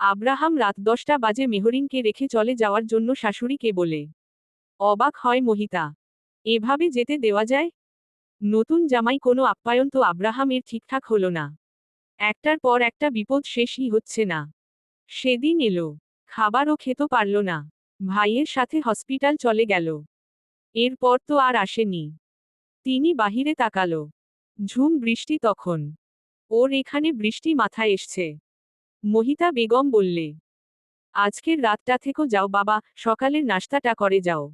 Abraham রাত দশটা বাজে মেহরিনকে রেখে চলে যাওয়ার জন্য শাশুড়িকে বলে, অবাক হয় মহিতা, এভাবে যেতে দেওয়া যায়? নতুন জামাই কোনো আপ্যায়ন তো আব্রাহামের ঠিকঠাক হলো না। একটার পর একটা বিপদ শেষই হচ্ছে না। সেদিন এলো, খাবারও খেতে পারল না। ভাইয়ের সাথে হসপিটাল চলে গেল। এরপর তো আর আসেনি। তিনি বাহিরে তাকালো। ঝুম বৃষ্টি তখন। ওর এখানে বৃষ্টি মাথায় এসছে। মহিতা বেগম বললে, আজকের রাতটা থেকেও যাও বাবা, সকালের নাস্তাটা করে যাও।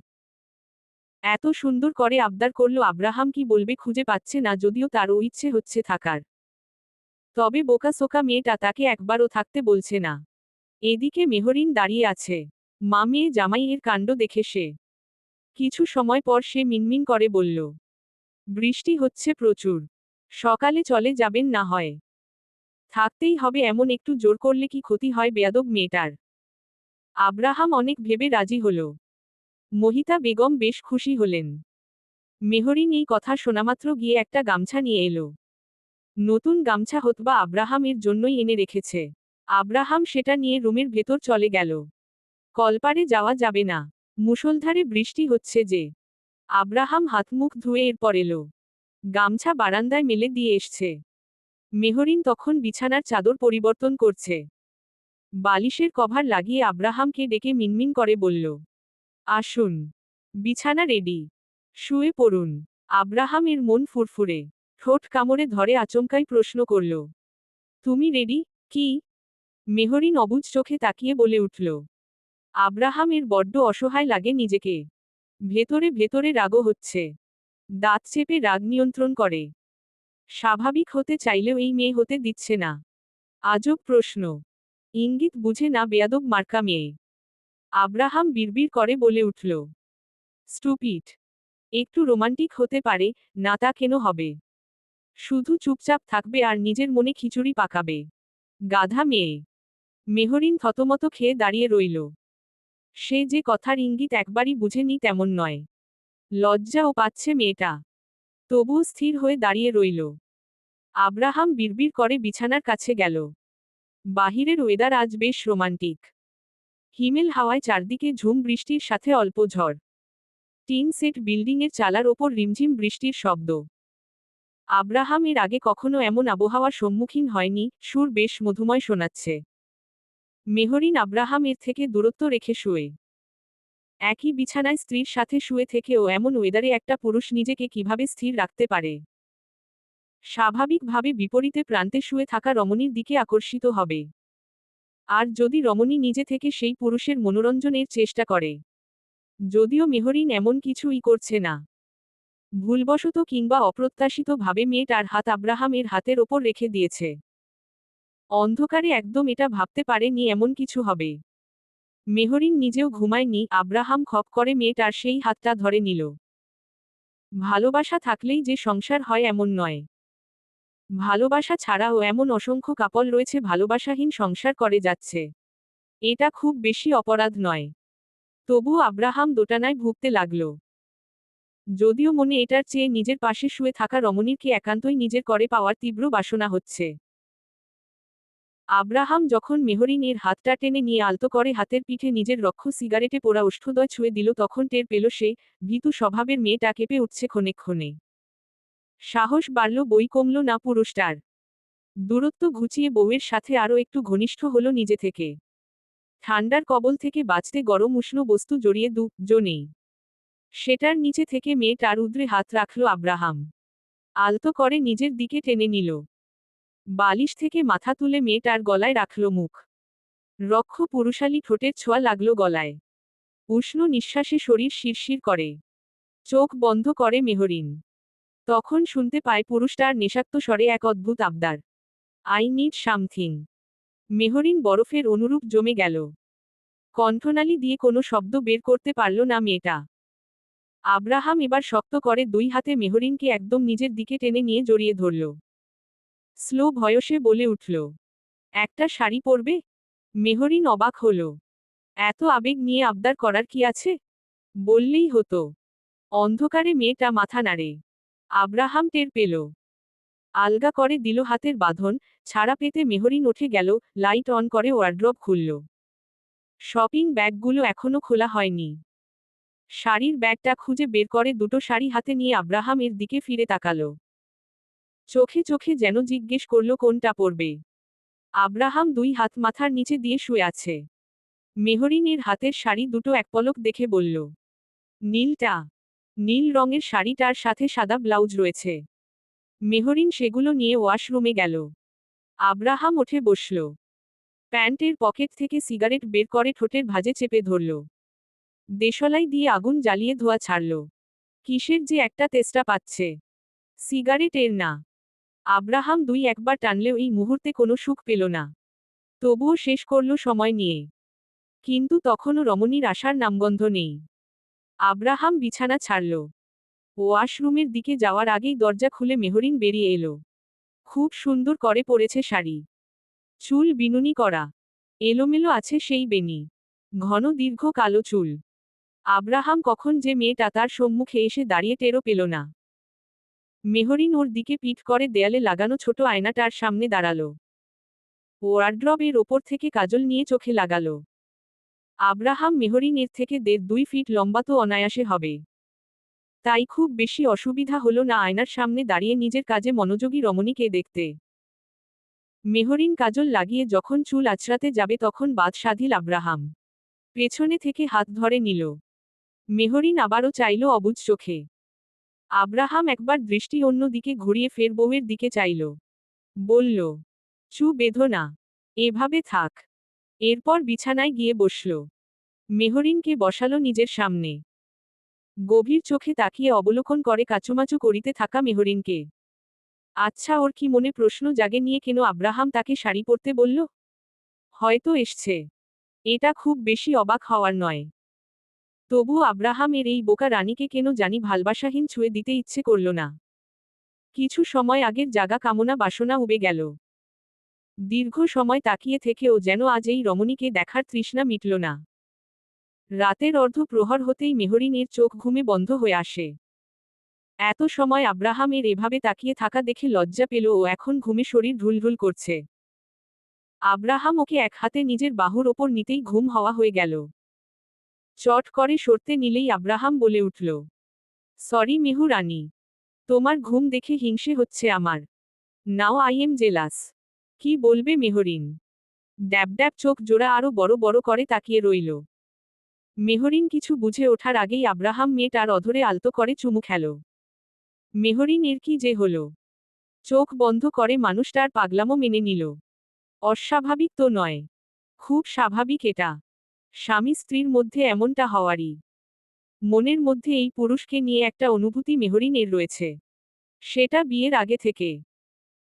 এত সুন্দর করে আবদার করল আব্রাহাম, কি বলবে খুঁজে পাচ্ছে না, যদিও তারও ইচ্ছে হচ্ছে থাকার। তবে বোকা সোকা মেয়েটা তাকে একবারও থাকতে বলছে না। এদিকে মেহরিন দাঁড়িয়ে আছে। মা মেয়ে জামাই এর কাণ্ড দেখে সে। কিছু সময় পর সে মিনমিন করে বলল, বৃষ্টি হচ্ছে প্রচুর। সকালে চলে যাবেন না হয়। থাকতেই হবে এমন একটু জোর করলে কি ক্ষতি হয় বেয়াদব মেয়েটার? আব্রাহাম অনেক ভেবে রাজি হল। মহিতা বেগম বেশ খুশি হলেন। মেহরিন এই কথা শোনামাত্র গিয়ে একটা গামছা নিয়ে এলো। নতুন গামছা হতবা আব্রাহামের জন্যই এনে রেখেছে। আব্রাহাম সেটা নিয়ে রুমের ভেতর চলে গেল। কলপারে যাওয়া যাবে না। মুষলধারে বৃষ্টি হচ্ছে যে। আব্রাহাম হাতমুখ ধুয়ে এরপর এলো। গামছা বারান্দায় মেলে দিয়ে এসছে। মেহরিন তখন বিছানার চাদর পরিবর্তন করছে। বালিশের কভার লাগিয়ে আব্রাহামকে ডেকে মিনমিন করে বলল, আসুন। বিছানা রেডি। শুয়ে পড়ুন। আব্রাহামের মন ফুরফুরে। ঠোঁট কামড়ে ধরে আচমকাই প্রশ্ন করল, তুমি রেডি? কি? মেহরিন অবুজ চোখে তাকিয়ে বলে উঠল আব্রাহামের বড্ড অসহায় লাগে নিজেকে। ভেতরে ভেতরে রাগও হচ্ছে। দাঁত চেপে রাগ নিয়ন্ত্রণ করে। স্বাভাবিক হতে চাইলেও এই মেয়ে হতে দিচ্ছে না। আজব প্রশ্ন। ইঙ্গিত বুঝে না বেয়াদব মার্কা মেয়ে। আব্রাহাম বিড়বিড় করে বলে উঠল স্টুপিট একটু রোমান্টিক হতে পারে, না তা কেন হবে? শুধু চুপচাপ থাকবে আর নিজের মনে খিচুড়ি পাকাবে গাধা মেয়ে। মেহরিন থতমত খেয়ে দাঁড়িয়ে রইল। সে যে কথার ইঙ্গিত একবারই বুঝেনি তেমন নয়। লজ্জাও পাচ্ছে মেয়েটা। তবুও স্থির হয়ে দাঁড়িয়ে রইল। আব্রাহাম বিড়বিড় করে বিছানার কাছে গেল। বাহিরের ওয়েদার আজ বেশ রোমান্টিক। হিমেল হাওয়ায় চারদিকে ঝুম বৃষ্টির সাথে অল্প ঝড়। টিন সেট বিল্ডিংয়ের চালার ওপর রিমঝিম বৃষ্টির শব্দ। আব্রাহাম এর আগে কখনো এমন আবহাওয়ার সম্মুখীন হয়নি, সুর বেশ মধুময় শোনাচ্ছে। মেহরিন আব্রাহাম এর থেকে দূরত্ব রেখে শুয়ে। একই বিছানায় স্ত্রীর সাথে শুয়ে থেকেও এমন ওয়েদারে একটা পুরুষ নিজেকে কীভাবে স্থির রাখতে পারে? স্বাভাবিকভাবে বিপরীতে প্রান্তে শুয়ে থাকা রমণীর দিকে আকর্ষিত হবে। আর যদি রমণী নিজে থেকে সেই পুরুষের মনোরঞ্জনের চেষ্টা করে? যদিও মেহরিন এমন কিছুই করছে না। ভুলবশত কিংবা অপ্রত্যাশিতভাবে মেয়েটার হাত আব্রাহামের হাতের ওপর রেখে দিয়েছে। অন্ধকারে একদম এটা ভাবতে পারেনি এমন কিছু হবে। মেহরিন নিজেও ঘুমায়নি, আব্রাহাম খপ করে মেয়েটার সেই হাতটা ধরে নিল। ভালোবাসা থাকলেই যে সংসার হয় এমন নয়। ভালোবাসা ছাড়াও এমন অসংখ্য কাপল রয়েছে ভালোবাসাহীন সংসার করে যাচ্ছে। এটা খুব বেশি অপরাধ নয়। তবু আব্রাহাম দোটানায় ভুগতে লাগল। যদিও মনে এটার চেয়ে নিজের পাশে শুয়ে থাকা রমণীরকে একান্তই নিজের করে পাওয়ার তীব্র বাসনা হচ্ছে। আব্রাহাম যখন মেহরিনের হাতটা টেনে নিয়ে আলতো করে হাতের পিঠে নিজের রক্ষ সিগারেটে পোড়া ওষ্ঠদয় ছুঁয়ে দিল, তখন টের পেল সে ভীতু স্বভাবের মেয়েটা কেঁপে উঠছে ক্ষণে ক্ষণে। সাহস বাড়ল, বই কমল না পুরুষটার। দূরত্ব ঘুচিয়ে বউয়ের সাথে আরও একটু ঘনিষ্ঠ হলো নিজে থেকে। ঠান্ডার কবল থেকে বাঁচতে গরম উষ্ণ বস্তু জড়িয়ে দু জনেই সেটার নিচে থেকে মেয়েটার উদ্রে হাত রাখল আব্রাহাম। আলতো করে নিজের দিকে টেনে নিল। বালিশ থেকে মাথা তুলে মেয়েটার গলায় রাখল মুখ। রক্ষ পুরুষালী ঠোঁটের ছোঁয়া লাগল গলায়। উষ্ণ নিঃশ্বাসে শরীর শিরশির করে। চোখ বন্ধ করে মেহরিন। তখন শুনতে পায় পুরুষটার নেশাক্ত স্বরে এক অদ্ভুত আবদার। I need something. মেহরিন বরফের অনুরূপ জমে গেল। কণ্ঠনালী দিয়ে কোনো শব্দ বের করতে পারল না মেয়েটা। আব্রাহাম এবার শক্ত করে দুই হাতে মেহরিনকে একদম নিজের দিকে টেনে নিয়ে জড়িয়ে ধরল। স্লো ভয়সে বলে উঠল, একটা শাড়ি পরবে? মেহরিন অবাক হল, এত আবেগ নিয়ে আবদার করার কি আছে? বললেই হতো, অন্ধকারে মেয়েটা মাথা নাড়ে, আব্রাহাম টের পেল, আলগা করে দিল হাতের বাঁধন, ছাড়া পেতে মেহরিন উঠে গেল, লাইট অন করে ওয়ার্ড্রপ খুলল, শপিং ব্যাগগুলো এখনও খোলা হয়নি, শাড়ির ব্যাগটা খুঁজে বের করে দুটো শাড়ি হাতে নিয়ে আব্রাহামের দিকে ফিরে তাকালো চোখে চোখে যেন জিজ্ঞেস করল, কোনটা পরবে? আব্রাহাম দুই হাত মাথার নিচে দিয়ে শুয়ে আছে। মেহরিনের হাতের শাড়ি দুটো এক পলক দেখে বলল, নীলটা, নীল রঙের শাড়িটার সাথে সাদা ব্লাউজ রয়েছে। মেহরিন সেগুলো নিয়ে ওয়াশরুমে গেল। আব্রাহাম উঠে বসল। প্যান্টের পকেট থেকে সিগারেট বের করে ঠোঁটের ভাঁজে চেপে ধরল। দেশলাই দিয়ে আগুন জ্বালিয়ে ধোয়া ছাড়ল। কিসের যে একটা তেষ্টা পাচ্ছে। সিগারেটের না। আব্রাহাম দুই একবার টানলেও এই মুহূর্তে কোনো সুখ পেল না। তবুও শেষ করল সময় নিয়ে। কিন্তু তখনও রমণীর আসার নামগন্ধ নেই। আব্রাহাম বিছানা ছাড়ল। ওয়াশরুমের দিকে যাওয়ার আগেই দরজা খুলে মেহরিন বেরিয়ে এলো। খুব সুন্দর করে পরেছে শাড়ি। চুল বিনুনি করা। এলোমেলো আছে সেই বেনি ঘন দীর্ঘ কালো চুল। আব্রাহাম কখন যে মেয়েটা তার সম্মুখে এসে দাঁড়িয়ে টেরো পেল না। মেহরিন ওর দিকে পিঠ করে দেয়ালে লাগানো ছোট আয়নাটার সামনে দাঁড়াল। ওয়ার্ড্রবের ওপর থেকে কাজল নিয়ে চোখে লাগালো। আব্রাহাম মেহরিন এর থেকে দেড় দুই ফিট লম্বা তো অনায়াসে হবে। তাই খুব বেশি অসুবিধা হলো না আয়নার সামনে দাঁড়িয়ে নিজের কাজে মনোযোগী রমণীকে দেখতে। মেহরিন কাজল লাগিয়ে যখন চুল আছড়াতে যাবে তখন বাদ সাধিল আব্রাহাম পেছনে থেকে হাত ধরে নিল। মেহরিন আবারও চাইল অবুজ চোখে। আব্রাহাম একবার দৃষ্টি অন্য দিকে ঘুরিয়ে ফের বউয়ের দিকে চাইল। বলল, চু বেঁধো না এভাবে থাক এরপর বিছানায় গিয়ে বসল। মেহরিনকে বসালো নিজের সামনে। গভীর চোখে তাকিয়ে অবলোকন করে কাচুমাচু করিতে থাকা মেহরিনকে। আচ্ছা ওর কি মনে প্রশ্ন জাগে নিয়ে কেন আব্রাহাম তাকে শাড়ি পরতে বলল? হয়তো এসছে। এটা খুব বেশি অবাক হওয়ার নয়। তবু আব্রাহামের এই বোকা রানীকে কেন জানি ভালবাসাহীন ছুঁয়ে দিতে ইচ্ছে করল না। কিছু সময় আগের জাগা কামনা বাসনা উবে গেল। দীর্ঘ সময় তাকিয়ে থেকেও যেন আজ এই রমণীকে দেখার তৃষ্ণা মিটল না। রাতের অর্ধ প্রহর হতেই মেহরিনের চোখ ঘুমে বন্ধ হয়ে আসে। এত সময় আব্রাহামের এভাবে তাকিয়ে থাকা দেখে লজ্জা পেল ও এখন ঘুমে শরীর ঢুলঢুল করছে। আব্রাহাম ওকে এক হাতে নিজের বাহুর ওপর নিতেই ঘুম হওয়া হয়ে গেল। চট করে সরতে নিলেই আব্রাহাম বলে উঠল, সরি মেহু রানী, তোমার ঘুম দেখে হিংসে হচ্ছে আমার। Now I am jealous. কি বলবে মেহরিন? ড্যাব ড্যাব চোখ জোড়া আরও বড় বড় করে তাকিয়ে রইল। মেহরিন কিছু বুঝে ওঠার আগেই আব্রাহাম মেয়ে মেয়েটার অধরে আলতো করে চুমু খেল। মেহরিন এর কি যে হল? চোখ বন্ধ করে মানুষটার পাগলামো মেনে নিল। অস্বাভাবিক তো নয়, খুব স্বাভাবিক এটা। স্বামী স্ত্রীর মধ্যে এমনটা হওয়ারই। মনের মধ্যে এই পুরুষকে নিয়ে একটা অনুভূতি মেহরিনের রয়েছে। সেটা বিয়ের আগে থেকে।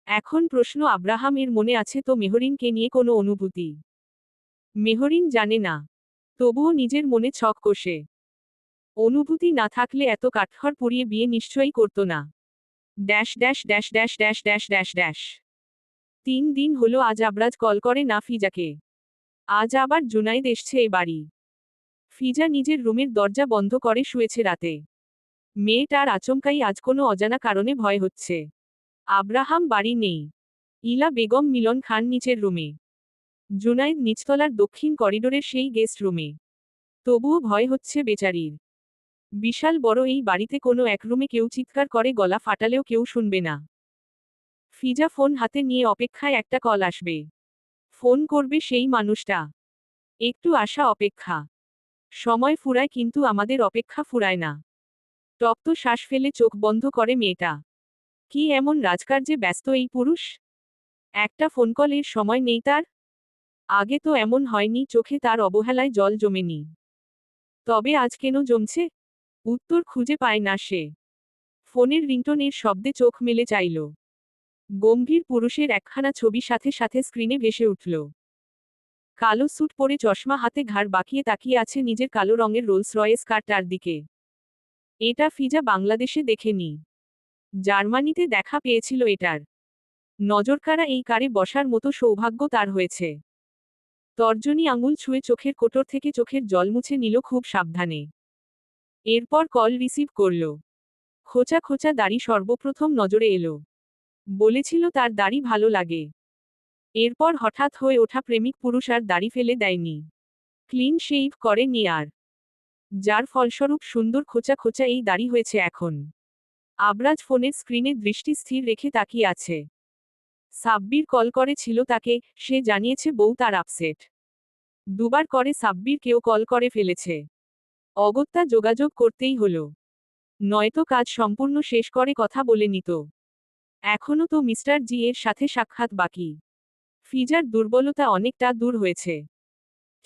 এখন প্রশ্ন আব্রাহামের মনে আছে তো মেহরিনকে নিয়ে কোনো অনুভূতি? মেহরিন জানে না। তবুও নিজের মনে ছক কষে। অনুভূতি না থাকলে এত কাঠখড় পুড়িয়ে বিয়ে নিশ্চয়ই করত না। Dash dash dash dash dash dash dash dash. তিন দিন হলো আজ আবরাজ কল করে না ফিজাকে আজ আবার জুনাইদ এসছে এ বাড়ি। ফিজা নিজের রুমের দরজা বন্ধ করে শুয়েছে রাতে। মেয়েটার আচমকাই আজ কোনো অজানা কারণে ভয় হচ্ছে। আব্রাহাম বাড়ি নেই। ইলা বেগম মিলন খান নিচের রুমে। জুনাইদ নিচতলার দক্ষিণ করিডোরের সেই গেস্ট রুমে। তবুও ভয় হচ্ছে বেচারির। বিশাল বড় এই বাড়িতে কোনো এক রুমে কেউ চিৎকার করে, গলা ফাটালেও কেউ শুনবে না। ফিজা ফোন হাতে নিয়ে অপেক্ষায় একটা কল আসবে। ফোন করবে সেই মানুষটা। একটু আশা অপেক্ষা। সময় ফুরায় কিন্তু আমাদের অপেক্ষা ফুরায় না। তপ্ত শ্বাস ফেলে চোখ বন্ধ করে মেয়েটা। কি এমন রাজকার্যে ব্যস্ত এই পুরুষ? একটা ফোন কলের সময় নেই তার? আগে তো এমন হয়নি চোখে তার অবহেলায় জল জমেনি। তবে আজ কেন জমছে? উত্তর খুঁজে পায় না সে। ফোনের রিংটনের শব্দে চোখ মেলে চাইল। গম্ভীর পুরুষের একখানা ছবি সাথে সাথে স্ক্রিনে ভেসে উঠল। কালো স্যুট পরে চশমা হাতে ঘাড় বাঁকিয়ে তাকিয়ে আছে নিজের কালো রঙের রোলস রয়েস কারটার দিকে। এটা ফিজা বাংলাদেশে দেখেনি জার্মানিতে দেখা পেয়েছিল এটার। নজরকারা এই কারে বসার মতো সৌভাগ্য তার হয়েছে। তর্জনী আঙুল ছুঁয়ে চোখের কোটর থেকে চোখের জল মুছে নিল খুব সাবধানে। এরপর কল রিসিভ করল। খোঁচা খোঁচা দাড়ি সর্বপ্রথম নজরে এলো। বলেছিল তার দাড়ি ভালো লাগে। এরপর হঠাৎ হয়ে ওঠা প্রেমিক পুরুষ আর দাড়ি ফেলে দেয়নি। ক্লিন শেভ করেনি আর যার ফলস্বরূপ সুন্দর খোঁচা খোঁচা এই দাড়ি হয়েছে এখন। আবরাজ ফোনের স্ক্রিনে দৃষ্টি স্থির রেখে তাকিয়ে আছে। সাব্বির কল করেছিল তাকে, সে জানিয়েছে বউ তার আপসেট। দুবার করে সাব্বির কেউ কল করে ফেলেছে। অগত্যা যোগাযোগ করতেই হলো। নয়তো কাজ সম্পূর্ণ শেষ করে কথা বলে নিত। এখনও তো মিস্টার জি এর সাথে সাক্ষাৎ বাকি। ফিজার দুর্বলতা অনেকটা দূর হয়েছে।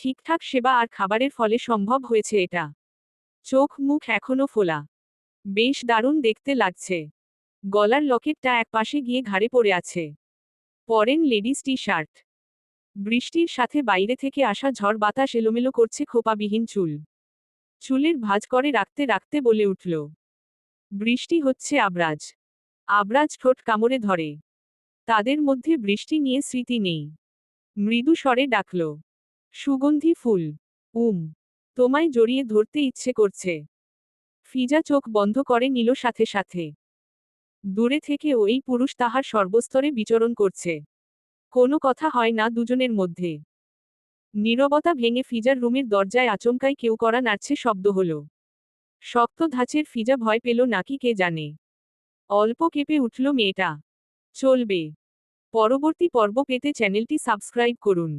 ঠিকঠাক সেবা আর খাবারের ফলে সম্ভব হয়েছে এটা। চোখ মুখ এখনও ফোলা। বেশ দারুণ দেখতে লাগছে। গলার লকেটটা এক পাশে গিয়ে ঘাড়ে পড়ে আছে। পরেন লেডিস টি শার্ট বৃষ্টির সাথে বাইরে থেকে আসা ঝড় বাতাস এলোমেলো করছে খোপাবিহীন চুল। চুলের ভাঁজ করে রাখতে রাখতে বলে উঠল। বৃষ্টি হচ্ছে আবরাজ। আবরাজ ঠোঁট কামড়ে ধরে। তাদের মধ্যে বৃষ্টি নিয়ে স্মৃতি নেই। মৃদু স্বরে ডাকল, সুগন্ধি ফুল, উম, তোমায় জড়িয়ে ধরতে ইচ্ছে করছে। ফিজা চোখ বন্ধ করে নিল সাথে সাথে। দূরে থেকে ওই পুরুষ তাহার সর্বস্তরে বিচরণ করছে। কোনো কথা হয় না দুজনের মধ্যে। নীরবতা ভেঙে ফিজার রুমের দরজায় আচমকায় কেউ করা নাড়ছে শব্দ হল। শক্ত ধাঁচের ফিজা ভয় পেল নাকি কে জানে। অল্প কেঁপে উঠল মেয়েটা। চলবে। পরবর্তী পর্ব পেতে চ্যানেলটি সাবস্ক্রাইব করুন।